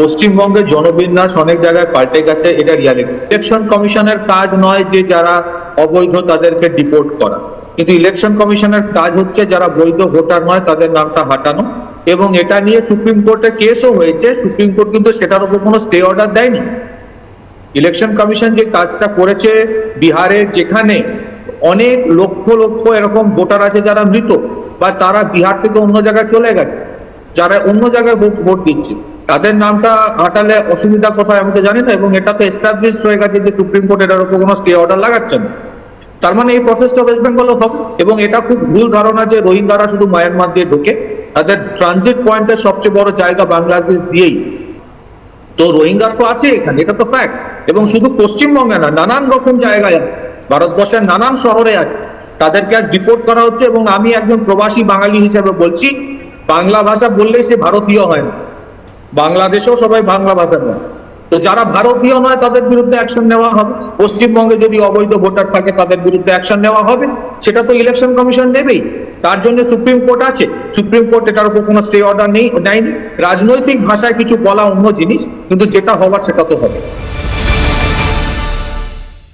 পশ্চিমবঙ্গের জনবিন্যাস অনেক জায়গায় পাল্টে গেছে, এটা রিয়ালিটি ইলেকশন কমিশনের কাজ নয় যে যারা অবৈধ তাদেরকে ডিপোর্ট করা। কিন্তু ইলেকশন কমিশনের কাজ হচ্ছে যারা বৈধ ভোটার নয়, তাদের নামটা হাঁটানো। এবং এটা নিয়ে সুপ্রিম কোর্টে কেসও হয়েছে। সুপ্রিম কোর্ট কিন্তু সেটার উপর কোনো স্টে অর্ডার দেয়নি। ইলেকশন কমিশন যে কাজটা করেছে বিহারে, যেখানে অনেক লক্ষ লক্ষ এরকম ভোটার আছে যারা মৃত, বা তারা বিহার থেকে অন্য জায়গায় চলে গেছে। যারা অন্য জায়গায় ভোট দিচ্ছে, তাদের নামটা হাঁটালে অসুবিধা কোথায় আমি তো জানি না, এবং এটা তো এস্টাবলিশ হয়ে গেছে যে সুপ্রিম কোর্ট এটার উপর কোনো স্টে অর্ডার লাগাচ্ছে না। তার মানে এই প্রসেসটা ওয়েস্ট বেঙ্গলও হবে, এবং এটা খুব ভুল ধারণা যে রোহিঙ্গারা শুধু মায়ানমার দিয়ে ঢোকে, তাদের ট্রানজিট পয়েন্টের সবচেয়ে বড় জায়গা বাংলাদেশ দিয়েই। তো রোহিঙ্গার তো আছে এখানে, এটা তো ফ্যাক্ট এবং শুধু পশ্চিমবঙ্গে না, নানান রকম জায়গায় আছে, ভারতবর্ষের নানান শহরে আছে। তাদেরকে আজ রিপোর্ট করা হচ্ছে, এবং আমি একজন প্রবাসী বাঙালি হিসেবে বলছি বাংলা ভাষা বললেই সে ভারতীয় হয় না। বাংলাদেশেও সবাই বাংলা ভাষা নয়। তো যারা ভারতীয় নয়, তাদের বিরুদ্ধে অ্যাকশন নেওয়া হবে। পশ্চিমবঙ্গে যদি অবৈধ ভোটার থাকে, তাদের বিরুদ্ধে অ্যাকশন নেওয়া হবে। সেটা তো ইলেকশন কমিশন নেবেই। তার জন্য সুপ্রিম কোর্ট আছে। সুপ্রিম কোর্ট এটার উপর কোনো স্টে অর্ডার নেই, নেয়নি। রাজনৈতিক ভাষায় কিছু বলা অন্য জিনিস, কিন্তু যেটা হবার সেটা তো হবে।